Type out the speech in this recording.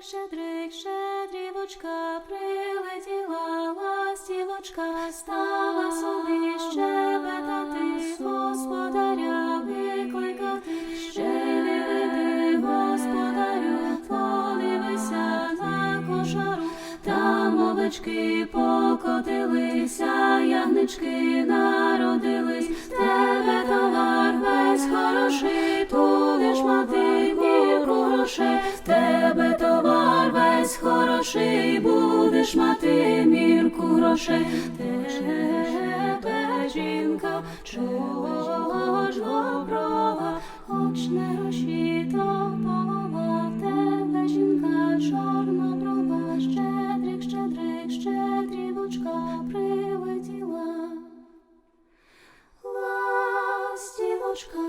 Щедрик, щедрик, щедрівочка, прилетіла ластівочка, стала собі щебетати, господаря викликати, ще не веди, господарю, подивися на кошару, там овечки покотилися, ягнички народились, грошей, будеш мати мірку грошей, тебе жінка, чого ж оброва, хоч не гроші, то полова, в тебе жінка, чорна брова, щедрик, щедрик, щедрівочка прилетіла, ластівочка.